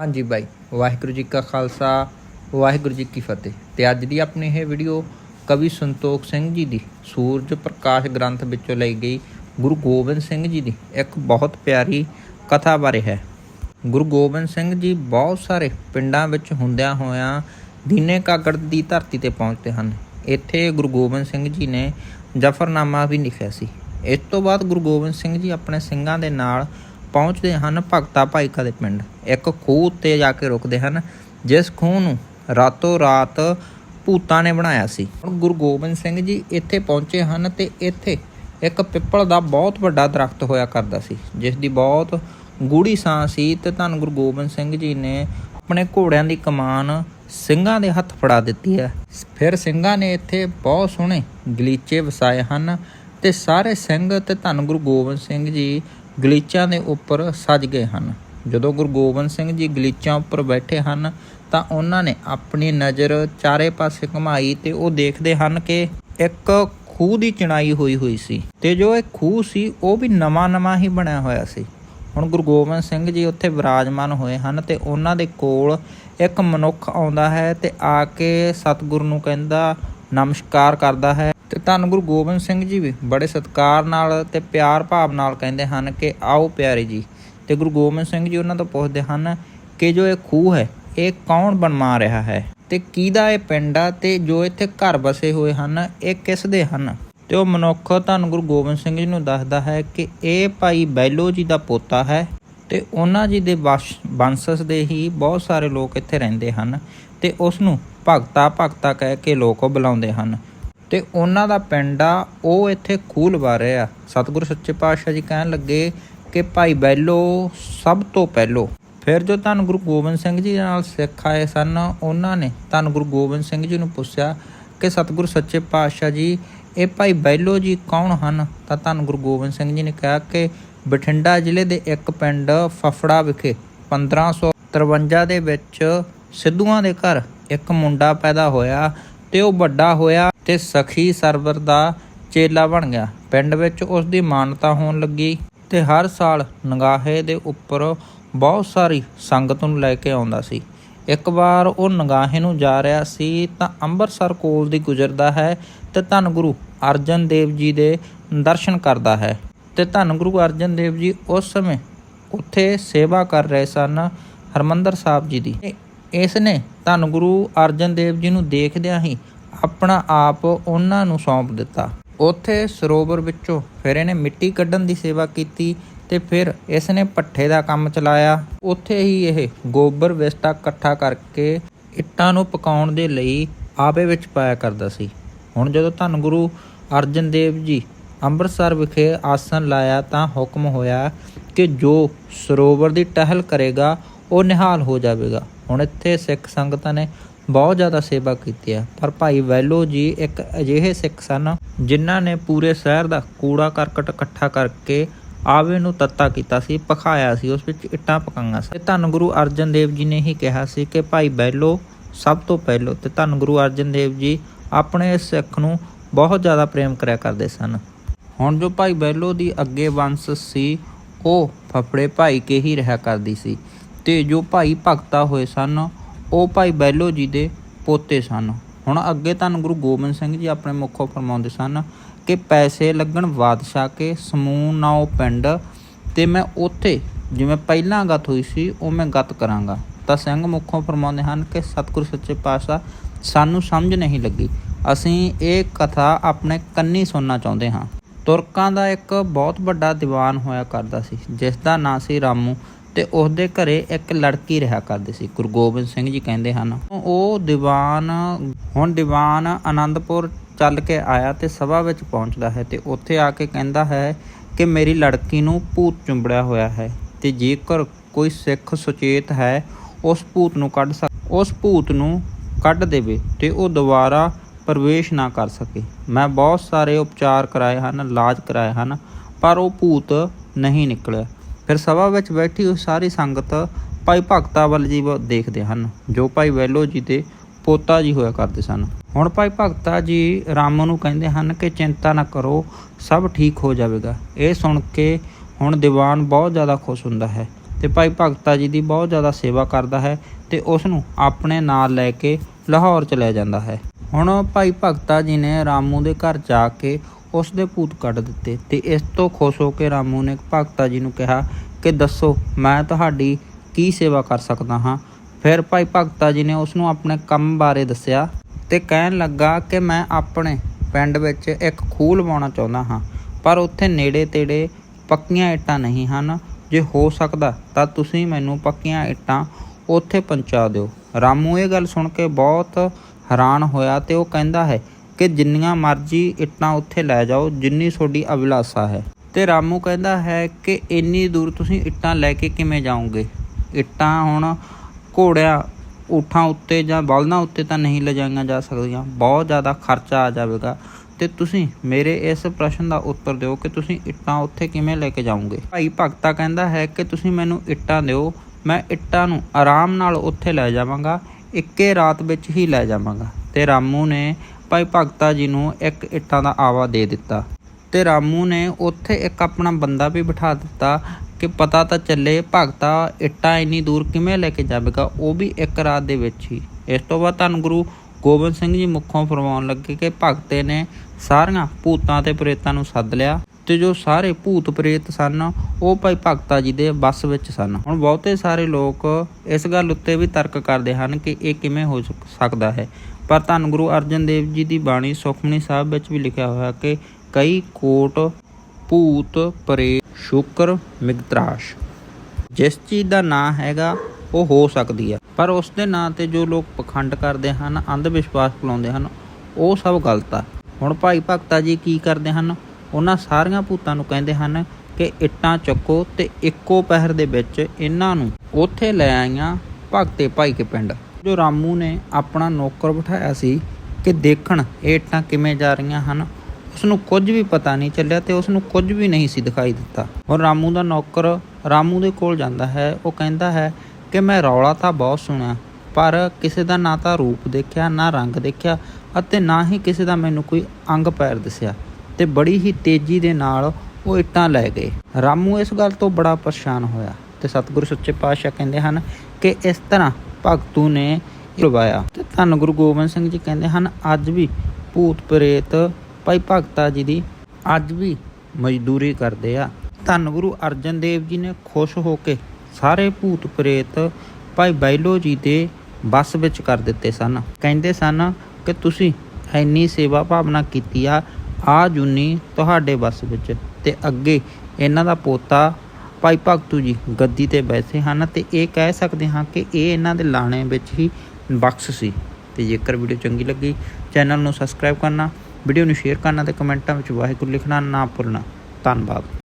ਹਾਂਜੀ ਬਾਈ, ਵਾਹਿਗੁਰੂ ਜੀ ਕਾ ਖਾਲਸਾ, ਵਾਹਿਗੁਰੂ ਜੀ ਕੀ ਫਤਿਹ। ਤੇ ਅੱਜ ਦੀ ਆਪਣੀ ਇਹ ਵੀਡੀਓ ਕਵੀ ਸੰਤੋਖ ਸਿੰਘ ਜੀ ਦੀ, ਸੂਰਜ ਪ੍ਰਕਾਸ਼ ਗ੍ਰੰਥ ਵਿੱਚੋਂ ਲਈ ਗਈ ਗੁਰੂ ਗੋਬਿੰਦ ਸਿੰਘ ਜੀ ਦੀ ਇੱਕ ਬਹੁਤ ਪਿਆਰੀ ਕਥਾ ਬਾਰੇ ਹੈ। ਗੁਰੂ ਗੋਬਿੰਦ ਸਿੰਘ ਜੀ ਬਹੁਤ ਸਾਰੇ ਪਿੰਡਾਂ ਵਿੱਚ ਹੁੰਦਿਆਂ ਹੋਇਆਂ ਦੀਨੇ ਕਾਗੜ ਦੀ ਧਰਤੀ ਤੇ ਪਹੁੰਚਦੇ ਹਨ। ਇੱਥੇ ਗੁਰੂ ਗੋਬਿੰਦ ਸਿੰਘ ਜੀ ਨੇ ਜਫਰਨਾਮਾ ਵੀ ਲਿਖਿਆ ਸੀ। ਇਸ ਤੋਂ ਬਾਅਦ ਗੁਰੂ ਗੋਬਿੰਦ ਸਿੰਘ ਜੀ ਆਪਣੇ ਸਿੰਘਾਂ ਦੇ ਨਾਲ ਪਹੁੰਚਦੇ ਹਨ ਭਗਤਾ ਭਾਈਕਾ ਦੇ ਪਿੰਡ। ਇੱਕ ਖੂਹ ਉੱਤੇ ਜਾ ਕੇ ਰੁਕਦੇ ਹਨ, ਜਿਸ ਖੂਹ ਨੂੰ ਰਾਤੋਂ ਰਾਤ ਭੂਤਾਂ ਨੇ ਬਣਾਇਆ ਸੀ। ਗੁਰੂ ਗੋਬਿੰਦ ਸਿੰਘ ਜੀ ਇੱਥੇ ਪਹੁੰਚੇ ਹਨ ਤੇ ਇੱਥੇ ਇੱਕ ਪਿੱਪਲ ਦਾ ਬਹੁਤ ਵੱਡਾ ਦਰਖਤ ਹੋਇਆ ਕਰਦਾ ਸੀ, ਜਿਸ ਦੀ ਬਹੁਤ ਗੂੜੀ ਸਾਂ ਸੀ ਤੇ ਧੰਨ ਗੁਰੂ ਗੋਬਿੰਦ ਸਿੰਘ ਜੀ ਨੇ ਆਪਣੇ ਘੋੜਿਆਂ ਦੀ ਕਮਾਨ ਸਿੰਘਾਂ ਦੇ ਹੱਥ ਫੜਾ ਦਿੱਤੀ ਹੈ। ਫਿਰ ਸਿੰਘਾਂ ਨੇ ਇੱਥੇ ਬਹੁਤ ਸੋਹਣੇ ਗਲੀਚੇ ਵਸਾਏ ਹਨ ਤੇ ਸਾਰੇ ਸਿੰਘ ਤੇ ਧੰਨ ਗੁਰੂ ਗੋਬਿੰਦ ਸਿੰਘ ਜੀ ਗਲੀਚਾਂ ਦੇ ਉੱਪਰ ਸੱਜ ਗਏ ਹਨ। ਜਦੋਂ ਗੁਰੂ ਗੋਬਿੰਦ ਸਿੰਘ ਜੀ ਗਲੀਚਾਂ ਉੱਪਰ ਬੈਠੇ ਹਨ, ਤਾਂ ਉਹਨਾਂ ਨੇ ਆਪਣੀ ਨਜ਼ਰ ਚਾਰੇ ਪਾਸੇ ਘੁਮਾਈ ਤੇ ਉਹ ਦੇਖਦੇ ਹਨ ਕਿ ਇੱਕ ਖੂਹ ਦੀ ਚਿਣਾਈ ਹੋਈ ਹੋਈ ਸੀ ਤੇ ਜੋ ਇਹ ਖੂਹ ਸੀ, ਉਹ ਵੀ ਨਵਾਂ-ਨਵਾਂ ਹੀ ਬਣਿਆ ਹੋਇਆ ਸੀ। ਹੁਣ ਗੁਰੂ ਗੋਬਿੰਦ ਸਿੰਘ ਜੀ ਉੱਥੇ ਵਿਰਾਜਮਾਨ ਹੋਏ ਹਨ ਤੇ ਉਹਨਾਂ ਦੇ ਕੋਲ ਇੱਕ ਮਨੁੱਖ ਆਉਂਦਾ ਹੈ ਤੇ ਆ ਕੇ ਸਤਿਗੁਰੂ ਨੂੰ ਕਹਿੰਦਾ, ਨਮਸਕਾਰ ਕਰਦਾ ਹੈ। ਧੰਨ ਗੁਰੂ ਗੋਬਿੰਦ ਸਿੰਘ ਜੀ ਵੀ ਬੜੇ ਸਤਿਕਾਰ ਨਾਲ ਤੇ ਪਿਆਰ ਭਾਵ ਨਾਲ ਕਹਿੰਦੇ ਹਨ ਕਿ ਆਓ ਪਿਆਰੇ ਜੀ। ਤੇ ਗੁਰੂ ਗੋਬਿੰਦ ਸਿੰਘ ਜੀ ਉਹਨਾਂ ਤੋਂ ਪੁੱਛਦੇ ਹਨ ਕਿ ਜੋ ਇਹ ਖੂਹ ਹੈ, ਇਹ ਕੌਣ ਬਣਵਾ ਰਿਹਾ ਹੈ? ਤੇ ਕਿਹਦਾ ਇਹ ਪਿੰਡ ਆ ਤੇ ਜੋ ਇੱਥੇ ਘਰ ਵਸੇ ਹੋਏ ਹਨ, ਇਹ ਕਿਸ ਦੇ ਹਨ? ਤੇ ਉਹ ਮਨੁੱਖ ਧੰਨ ਗੁਰੂ ਗੋਬਿੰਦ ਸਿੰਘ ਜੀ ਨੂੰ ਦੱਸਦਾ ਹੈ ਕਿ ਇਹ ਭਾਈ ਬੈਲੋ ਜੀ ਦਾ ਪੋਤਾ ਹੈ ਤੇ ਉਹਨਾਂ ਜੀ ਦੇ ਵੰਸ਼, ਵੰਸ਼ਜ ਦੇ ਹੀ ਬਹੁਤ ਸਾਰੇ ਲੋਕ ਇੱਥੇ ਰਹਿੰਦੇ ਹਨ ਤੇ ਉਸ ਨੂੰ ਭਗਤਾ ਭਗਤਾ ਕਹਿ ਕੇ ਲੋਕ ਬੁਲਾਉਂਦੇ ਹਨ। ਤੇ ਉਹਨਾਂ ਦਾ ਪਿੰਡ ਆ, ਉਹ ਇੱਥੇ ਖੂਲ ਲਵਾ ਆ। ਸਤਿਗੁਰੂ ਸੱਚੇ ਪਾਤਸ਼ਾਹ ਜੀ ਕਹਿਣ ਲੱਗੇ ਕਿ ਭਾਈ ਬੈਲੋ, ਸਭ ਤੋਂ ਪਹਿਲੋ। ਫਿਰ ਜੋ ਧੰਨ ਗੁਰੂ ਗੋਬਿੰਦ ਸਿੰਘ ਜੀ ਨਾਲ ਸਿੱਖ ਆਏ ਸਨ, ਉਹਨਾਂ ਨੇ ਧੰਨ ਗੁਰੂ ਗੋਬਿੰਦ ਸਿੰਘ ਜੀ ਨੂੰ ਪੁੱਛਿਆ ਕਿ ਸਤਿਗੁਰੂ ਸੱਚੇ ਪਾਤਸ਼ਾਹ ਜੀ, ਇਹ ਭਾਈ ਬੈਲੋ ਜੀ ਕੌਣ ਹਨ? ਤਾਂ ਧੰਨ ਗੁਰੂ ਗੋਬਿੰਦ ਸਿੰਘ ਜੀ ਨੇ ਕਿਹਾ ਕਿ ਬਠਿੰਡਾ ਜ਼ਿਲ੍ਹੇ ਦੇ ਇੱਕ ਪਿੰਡ ਫਫੜਾ ਵਿਖੇ 1553 ਦੇ ਵਿੱਚ ਸਿੱਧੂਆਂ ਦੇ ਘਰ ਇੱਕ ਮੁੰਡਾ ਪੈਦਾ ਹੋਇਆ ਤੇ ਉਹ ਵੱਡਾ ਹੋਇਆ। ਤੇ ਸਖੀ ਸਰਵਰ ਦਾ ਚੇਲਾ ਬਣ ਗਿਆ। ਪਿੰਡ ਵਿੱਚ ਉਸ ਦੀ ਮਾਨਤਾ ਹੋਣ ਲੱਗੀ ਤੇ ਹਰ ਸਾਲ ਨਗਾਹੇ ਦੇ ਉੱਪਰ ਬਹੁਤ ਸਾਰੀ ਸੰਗਤ ਨੂੰ ਲੈ ਕੇ ਆਉਂਦਾ ਸੀ। ਇੱਕ ਵਾਰ ਉਹ ਨਗਾਹੇ ਨੂੰ ਜਾ ਰਿਹਾ ਸੀ ਤਾਂ ਅੰਮ੍ਰਿਤਸਰ ਕੋਲ ਦੀ ਗੁਜ਼ਰਦਾ ਹੈ ਤੇ ਧੰਨ ਗੁਰੂ ਅਰਜਨ ਦੇਵ ਜੀ ਦੇ ਦਰਸ਼ਨ ਕਰਦਾ ਹੈ ਤੇ ਧੰਨ ਗੁਰੂ ਅਰਜਨ ਦੇਵ ਜੀ ਉਸ ਸਮੇਂ ਉੱਥੇ ਸੇਵਾ ਕਰ ਰਹੇ ਸਨ ਹਰਮੰਦਰ ਸਾਹਿਬ ਜੀ ਦੀ। ਇਸ ਨੇ ਧੰਨ ਗੁਰੂ ਅਰਜਨ ਦੇਵ ਜੀ ਨੂੰ ਦੇਖਦਿਆਂ ਹੀ ਆਪਣਾ ਆਪ ਉਹਨਾਂ ਨੂੰ ਸੌਂਪ ਦਿੱਤਾ। ਉੱਥੇ ਸਰੋਵਰ ਵਿੱਚੋਂ ਫਿਰ ਇਹਨੇ ਮਿੱਟੀ ਕੱਢਣ ਦੀ ਸੇਵਾ ਕੀਤੀ ਤੇ ਫਿਰ ਇਸ ਨੇ ਪੱਠੇ ਦਾ ਕੰਮ ਚਲਾਇਆ। ਉੱਥੇ ਹੀ ਇਹ ਗੋਬਰ ਵਿਸਟਾ ਇਕੱਠਾ ਕਰਕੇ ਇੱਟਾਂ ਨੂੰ ਪਕਾਉਣ ਦੇ ਲਈ ਆਪੇ ਵਿੱਚ ਪਾਇਆ ਕਰਦਾ ਸੀ। ਹੁਣ ਜਦੋਂ ਧੰਨ ਗੁਰੂ ਅਰਜਨ ਦੇਵ ਜੀ ਅੰਮ੍ਰਿਤਸਰ ਵਿਖੇ ਆਸਨ ਲਾਇਆ ਤਾਂ ਹੁਕਮ ਹੋਇਆ ਕਿ ਜੋ ਸਰੋਵਰ ਦੀ ਟਹਿਲ ਕਰੇਗਾ, ਉਹ ਨਿਹਾਲ ਹੋ ਜਾਵੇਗਾ। ਹੁਣ ਇੱਥੇ ਸਿੱਖ ਸੰਗਤਾਂ ਨੇ ਬਹੁਤ ਜ਼ਿਆਦਾ ਸੇਵਾ ਕੀਤੀ ਹੈ ਪਰ ਭਾਈ ਵੈਲੋ ਜੀ ਇੱਕ ਅਜਿਹੇ ਸਿੱਖ ਸਨ, ਜਿਨ੍ਹਾਂ ਨੇ ਪੂਰੇ ਸ਼ਹਿਰ ਦਾ ਕੂੜਾ ਕਰਕਟ ਇਕੱਠਾ ਕਰਕੇ ਆਵੇ ਨੂੰ ਤੱਤਾ ਕੀਤਾ ਸੀ, ਪਖਾਇਆ ਸੀ, ਉਸ ਵਿੱਚ ਇੱਟਾਂ ਪਕਾਈਆਂ ਸੀ। ਧੰਨ ਗੁਰੂ ਅਰਜਨ ਦੇਵ ਜੀ ਨੇ ਹੀ ਕਿਹਾ ਸੀ ਕਿ ਭਾਈ ਬੈਲੋ ਸਭ ਤੋਂ ਪਹਿਲੋ ਤੇ ਧੰਨ ਗੁਰੂ ਅਰਜਨ ਦੇਵ ਜੀ ਆਪਣੇ ਸਿੱਖ ਨੂੰ ਬਹੁਤ ਜ਼ਿਆਦਾ ਪ੍ਰੇਮ ਕਰਿਆ ਕਰਦੇ ਸਨ। ਹੁਣ ਜੋ ਭਾਈ ਬੈਲੋ ਦੀ ਅੱਗੇ ਵੰਸ਼ ਸੀ, ਉਹ ਫਫੜੇ ਭਾਈ ਕੇ ਹੀ ਰਿਹਾ ਕਰਦੀ ਸੀ। ਤੇ ਜੋ ਭਾਈ ਭਗਤਾ ਹੋਏ ਸਨ ਉਹ ਭਾਈ ਬੈਲੋ ਜੀ ਦੇ ਪੋਤੇ ਸਨ। ਹੁਣ ਅੱਗੇ ਤੁਹਾਨੂੰ ਗੁਰੂ ਗੋਬਿੰਦ ਸਿੰਘ ਜੀ ਆਪਣੇ ਮੁੱਖੋਂ ਫਰਮਾਉਂਦੇ ਸਨ ਕਿ ਪੈਸੇ ਲੱਗਣ ਬਾਦਸ਼ਾਹ ਕੇ, ਸਮੂਹ ਨਾਓ ਪਿੰਡ ਤੇ ਮੈਂ ਉੱਥੇ ਜਿਵੇਂ ਪਹਿਲਾਂ ਗੱਤ ਹੋਈ ਸੀ, ਉਹ ਮੈਂ ਗੱਤ ਕਰਾਂਗਾ। ਤਾਂ ਸਿੰਘ ਮੁੱਖੋਂ ਫਰਮਾਉਂਦੇ ਹਨ ਕਿ ਸਤਿਗੁਰ ਸੱਚੇ ਪਾਤਸ਼ਾਹ ਸਾਨੂੰ ਸਮਝ ਨਹੀਂ ਲੱਗੀ। ਅਸੀਂ ਇਹ ਕਥਾ ਆਪਣੇ ਕੰਨੀ ਸੁਣਨਾ ਚਾਹੁੰਦੇ ਹਾਂ। ਤੁਰਕਾਂ ਦਾ ਇੱਕ ਬਹੁਤ ਵੱਡਾ ਦੀਵਾਨ ਹੋਇਆ ਕਰਦਾ ਸੀ ਜਿਸ ਦਾ ਨਾਂ ਸੀ ਰਾਮੂ। ਤੇ ਉਸ ਦੇ ਘਰੇ ਇੱਕ ਲੜਕੀ ਰਿਹਾ ਕਰਦੀ ਸੀ। ਗੁਰੂ ਗੋਬਿੰਦ ਸਿੰਘ ਜੀ ਕਹਿੰਦੇ ਹਨ, ਉਹ ਦੀਵਾਨ, ਹੁਣ ਦੀਵਾਨ ਆਨੰਦਪੁਰ ਚੱਲ ਕੇ ਆਇਆ ਤੇ ਸਭਾ ਵਿੱਚ ਪਹੁੰਚਦਾ ਹੈ ਤੇ ਉੱਥੇ ਆ ਕੇ ਕਹਿੰਦਾ ਹੈ ਕਿ ਮੇਰੀ ਲੜਕੀ ਨੂੰ ਭੂਤ ਚੁੰਬੜਿਆ ਹੋਇਆ ਹੈ ਤੇ ਜੇਕਰ ਕੋਈ ਸਿੱਖ ਸੁਚੇਤ ਹੈ, ਉਸ ਭੂਤ ਨੂੰ ਕੱਢ ਸਕ, ਉਸ ਭੂਤ ਨੂੰ ਕੱਢ ਦੇਵੇ ਤੇ ਉਹ ਦੁਬਾਰਾ ਪ੍ਰਵੇਸ਼ ਨਾ ਕਰ ਸਕੇ। ਮੈਂ ਬਹੁਤ ਸਾਰੇ ਉਪਚਾਰ ਕਰਾਏ ਹਨ ਇਲਾਜ ਕਰਾਏ ਹਨ, ਪਰ ਉਹ ਭੂਤ ਨਹੀਂ ਨਿਕਲਿਆ। ਫਿਰ ਸਭਾ ਵਿੱਚ ਬੈਠੀ ਉਹ ਸਾਰੀ ਸੰਗਤ ਭਾਈ ਭਗਤਾ ਵੱਲ ਜੀ ਵੱਲ ਦੇਖਦੇ ਹਨ, ਜੋ ਭਾਈ ਵੈਲੋ ਜੀ ਦੇ ਪੋਤਾ ਜੀ ਹੋਇਆ ਕਰਦੇ ਸਨ। ਹੁਣ ਭਾਈ ਭਗਤਾ ਜੀ ਰਾਮ ਨੂੰ ਕਹਿੰਦੇ ਹਨ ਕਿ ਚਿੰਤਾ ਨਾ ਕਰੋ, ਸਭ ਠੀਕ ਹੋ ਜਾਵੇਗਾ। ਇਹ ਸੁਣ ਕੇ ਹੁਣ ਦੀਵਾਨ ਬਹੁਤ ਜ਼ਿਆਦਾ ਖੁਸ਼ ਹੁੰਦਾ ਹੈ ਤੇ ਭਾਈ ਭਗਤਾ ਜੀ ਦੀ ਬਹੁਤ ਜ਼ਿਆਦਾ ਸੇਵਾ ਕਰਦਾ ਹੈ ਤੇ ਉਸ ਨੂੰ ਆਪਣੇ ਨਾਲ ਲੈ ਕੇ ਲਾਹੌਰ ਚਲਿਆ ਜਾਂਦਾ ਹੈ। ਹੁਣ ਭਾਈ ਭਗਤਾ ਜੀ ਨੇ ਰਾਮੂ ਦੇ ਘਰ ਜਾ ਕੇ ਉਸ ਦੇ ਭੂਤ ਕੱਢ ਦਿੱਤੇ ਤੇ ਇਸ ਤੋਂ ਖੁਸ਼ ਹੋ ਕੇ ਰਾਮੂ ਨੇ ਭਗਤਾ ਜੀ ਨੂੰ ਕਿਹਾ ਕਿ ਦੱਸੋ, ਮੈਂ ਤੁਹਾਡੀ ਕੀ ਸੇਵਾ ਕਰ ਸਕਦਾ ਹਾਂ? ਫਿਰ ਭਾਈ ਭਗਤਾ ਜੀ ਨੇ ਉਸ ਨੂੰ ਆਪਣੇ ਕੰਮ ਬਾਰੇ ਦੱਸਿਆ ਤੇ ਕਹਿਣ ਲੱਗਾ ਕਿ ਮੈਂ ਆਪਣੇ ਪਿੰਡ ਵਿੱਚ ਇੱਕ ਖੂਹ ਲਵਾਉਣਾ ਚਾਹੁੰਦਾ ਹਾਂ, ਪਰ ਉੱਥੇ ਨੇੜੇ ਤੇੜੇ ਪੱਕੀਆਂ ਇੱਟਾਂ ਨਹੀਂ ਹਨ। ਜੇ ਹੋ ਸਕਦਾ ਤਾਂ ਤੁਸੀਂ ਮੈਨੂੰ ਪੱਕੀਆਂ ਇੱਟਾਂ ਉੱਥੇ ਪਹੁੰਚਾ ਦਿਓ। ਰਾਮੂ ਇਹ ਗੱਲ ਸੁਣ ਕੇ ਬਹੁਤ ਹੈਰਾਨ ਹੋਇਆ ਤੇ ਉਹ ਕਹਿੰਦਾ ਹੈ ਕਿ ਜਿੰਨੀਆਂ ਮਰਜ਼ੀ ਇੱਟਾਂ ਉੱਥੇ ਲੈ ਜਾਓ, ਜਿੰਨੀ ਤੁਹਾਡੀ ਅਭਿਲਾਸ਼ਾ ਹੈ। ਤੇ ਰਾਮੂ ਕਹਿੰਦਾ ਹੈ ਕਿ ਇੰਨੀ ਦੂਰ ਤੁਸੀਂ ਇੱਟਾਂ ਲੈ ਕੇ ਕਿਵੇਂ ਜਾਓਗੇ? ਇੱਟਾਂ ਹੁਣ ਘੋੜਿਆਂ ਊਠਾਂ ਉੱਤੇ ਜਾਂ ਬਲਦਾਂ ਉੱਤੇ ਤਾਂ ਨਹੀਂ ਲਿਜਾਈਆਂ ਜਾ ਸਕਦੀਆਂ। ਬਹੁਤ ਜ਼ਿਆਦਾ ਖਰਚਾ ਆ ਜਾਵੇਗਾ। ਤੇ ਤੁਸੀਂ ਮੇਰੇ ਇਸ ਪ੍ਰਸ਼ਨ ਦਾ ਉੱਤਰ ਦਿਓ ਕਿ ਤੁਸੀਂ ਇੱਟਾਂ ਉੱਥੇ ਕਿਵੇਂ ਲੈ ਕੇ ਜਾਓਗੇ? ਭਾਈ ਭਗਤਾ ਕਹਿੰਦਾ ਹੈ ਕਿ ਤੁਸੀਂ ਮੈਨੂੰ ਇੱਟਾਂ ਦਿਓ। ਮੈਂ ਇੱਟਾਂ ਨੂੰ ਆਰਾਮ ਨਾਲ ਉੱਥੇ ਲੈ ਜਾਵਾਂਗਾ। ਇੱਕੇ ਰਾਤ ਵਿੱਚ ਹੀ ਲੈ ਜਾਵਾਂਗਾ। ਤੇ ਰਾਮੂ ਨੇ ਭਾਈ ਭਗਤਾ ਜੀ ਨੂੰ ਇੱਕ ਇੱਟਾਂ ਦਾ ਆਵਾ ਦੇ ਦਿੱਤਾ ਤੇ ਰਾਮੂ ਨੇ ਉੱਥੇ ਇੱਕ ਆਪਣਾ ਬੰਦਾ ਵੀ ਬਿਠਾ ਦਿੱਤਾ ਕਿ ਪਤਾ ਤਾਂ ਚੱਲੇ ਭਗਤਾ ਇੱਟਾਂ ਇੰਨੀ ਦੂਰ ਕਿਵੇਂ ਲੈ ਕੇ ਜਾਵੇਗਾ, ਉਹ ਵੀ ਇੱਕ ਰਾਤ ਦੇ ਵਿੱਚ ਹੀ। ਇਸ ਤੋਂ ਬਾਅਦ ਧੰਨ ਗੁਰੂ ਗੋਬਿੰਦ ਸਿੰਘ ਜੀ ਮੁੱਖੋਂ ਫਰਮਾਉਣ ਲੱਗੇ ਕਿ ਭਗਤੇ ਨੇ ਸਾਰੀਆਂ ਭੂਤਾਂ ਤੇ ਪ੍ਰੇਤਾਂ ਨੂੰ ਸੱਦ ਲਿਆ ਤੇ ਜੋ ਸਾਰੇ ਭੂਤ ਪ੍ਰੇਤ ਸਨ, ਉਹ ਭਾਈ ਭਗਤਾ ਜੀ ਦੇ ਬੱਸ ਵਿੱਚ ਸਨ। ਹੁਣ ਬਹੁਤੇ ਸਾਰੇ ਲੋਕ ਇਸ ਗੱਲ ਉੱਤੇ ਵੀ ਤਰਕ ਕਰਦੇ ਹਨ ਕਿ ਇਹ ਕਿਵੇਂ ਹੋ ਸਕਦਾ ਹੈ। ਪਰ ਧੰਨ ਗੁਰੂ ਅਰਜਨ ਦੇਵ ਜੀ ਦੀ ਬਾਣੀ ਸੁਖਮਨੀ ਸਾਹਿਬ ਵਿੱਚ ਵੀ ਲਿਖਿਆ ਹੋਇਆ ਕਿ ਕਈ ਕੋਟ ਭੂਤ ਪ੍ਰੇਤ ਸ਼ੁਕਰ ਮਿਗਤਰਾਸ਼ ਜਿਸ ਚੀਜ਼ ਦਾ ਨਾਂ ਹੈਗਾ, ਉਹ ਹੋ ਸਕਦੀ ਹੈ। ਪਰ ਉਸ ਦੇ ਨਾਂ ਤੇ ਜੋ ਲੋਕ ਪਖੰਡ ਕਰਦੇ ਹਨ, ਅੰਧ ਵਿਸ਼ਵਾਸ ਫਲਾਉਂਦੇ ਹਨ, ਉਹ ਸਭ ਗਲਤ ਆ। ਹੁਣ ਭਾਈ ਭਗਤਾ ਜੀ ਕੀ ਕਰਦੇ ਹਨ? ਉਹਨਾਂ ਸਾਰੀਆਂ ਭੂਤਾਂ ਨੂੰ ਕਹਿੰਦੇ ਹਨ ਕਿ ਇੱਟਾਂ ਚੱਕੋ ਤੇ ਇੱਕੋ ਪਹਿਰ ਦੇ ਵਿੱਚ ਇਹਨਾਂ ਨੂੰ ਉੱਥੇ ਲੈ ਆਈਆਂ ਭਗਤੇ ਭਾਈ ਕੇ ਪਿੰਡ। ਜੋ ਰਾਮੂ ਨੇ ਆਪਣਾ ਨੌਕਰ ਬਿਠਾਇਆ ਸੀ ਕਿ ਦੇਖਣ ਇਹ ਇੱਟਾਂ ਕਿਵੇਂ ਜਾ ਰਹੀਆਂ ਹਨ ਉਸ ਨੂੰ ਕੁਝ ਵੀ ਪਤਾ ਨਹੀਂ ਚੱਲਿਆ ਤੇ ਉਸ ਨੂੰ ਕੁਝ ਵੀ ਨਹੀਂ ਸੀ ਦਿਖਾਈ ਦਿੱਤਾ। ਹੁਣ ਰਾਮੂ ਦਾ ਨੌਕਰ ਰਾਮੂ ਦੇ ਕੋਲ ਜਾਂਦਾ ਹੈ, ਉਹ ਕਹਿੰਦਾ ਹੈ ਕਿ ਮੈਂ ਰੌਲਾ ਤਾਂ ਬਹੁਤ ਸੁਣਿਆ, ਪਰ ਕਿਸੇ ਦਾ ਨਾ ਤਾਂ ਰੂਪ ਦੇਖਿਆ, ਨਾ ਰੰਗ ਦੇਖਿਆ ਅਤੇ ਨਾ ਹੀ ਕਿਸੇ ਦਾ ਮੈਨੂੰ ਕੋਈ ਅੰਗ ਪੈਰ ਦਿਸਿਆ ਤੇ ਬੜੀ ਹੀ ਤੇਜ਼ੀ ਦੇ ਨਾਲ ਉਹ ਇੱਟਾਂ ਲੈ ਗਏ। ਰਾਮੂ ਇਸ ਗੱਲ ਤੋਂ ਬੜਾ ਪਰੇਸ਼ਾਨ ਹੋਇਆ ਤੇ ਸਤਿਗੁਰੂ ਸੱਚੇ ਪਾਤਸ਼ਾਹ ਕਹਿੰਦੇ ਹਨ ਕਿ ਇਸ ਤਰ੍ਹਾਂ ਭਗਤੂ ਨੇ ਕਰਵਾਇਆ ਤੇ ਧੰਨ ਗੁਰੂ ਗੋਬਿੰਦ ਸਿੰਘ ਜੀ ਕਹਿੰਦੇ ਹਨ, ਅੱਜ ਵੀ ਭੂਤ ਪ੍ਰੇਤ ਭਾਈ ਭਗਤਾ ਜੀ ਦੀ ਅੱਜ ਵੀ ਮਜ਼ਦੂਰੀ ਕਰਦੇ ਆ। ਧੰਨ ਗੁਰੂ ਅਰਜਨ ਦੇਵ ਜੀ ਨੇ ਖੁਸ਼ ਹੋ ਕੇ ਸਾਰੇ ਭੂਤ ਪ੍ਰੇਤ ਭਾਈ ਬੈਲੋ ਜੀ ਦੇ ਬੱਸ ਵਿੱਚ ਕਰ ਦਿੱਤੇ ਸਨ। ਕਹਿੰਦੇ ਸਨ ਕਿ ਤੁਸੀਂ ਇੰਨੀ ਸੇਵਾ ਭਾਵਨਾ ਕੀਤੀ ਆ ਆ ਜੁਨੀ ਤੁਹਾਡੇ ਬੱਸ ਵਿੱਚ ਤੇ ਅੱਗੇ ਇਹਨਾਂ ਦਾ ਪੋਤਾ ਭਾਈ ਭਗਤੂ ਜੀ ਗੱਦੀ ਤੇ ਬੈਠੇ ਹਨ ਤੇ ਇਹ ਕਹਿ ਸਕਦੇ ਹਾਂ ਕਿ ਇਹ ਇਹਨਾਂ ਦੇ ਲਾਣੇ ਵਿੱਚ ਹੀ ਬਖਸ਼ ਸੀ। ਤੇ ਜੇਕਰ ਵੀਡੀਓ ਚੰਗੀ ਲੱਗੀ, ਚੈਨਲ ਨੂੰ ਸਬਸਕ੍ਰਾਈਬ ਕਰਨਾ, ਵੀਡੀਓ ਨੂੰ ਸ਼ੇਅਰ ਕਰਨਾ ਤੇ ਕਮੈਂਟਾਂ ਵਿੱਚ ਵਾਹਿਗੁਰੂ ਲਿਖਣਾ ਨਾ ਭੁੱਲਣਾ। ਧੰਨਵਾਦ।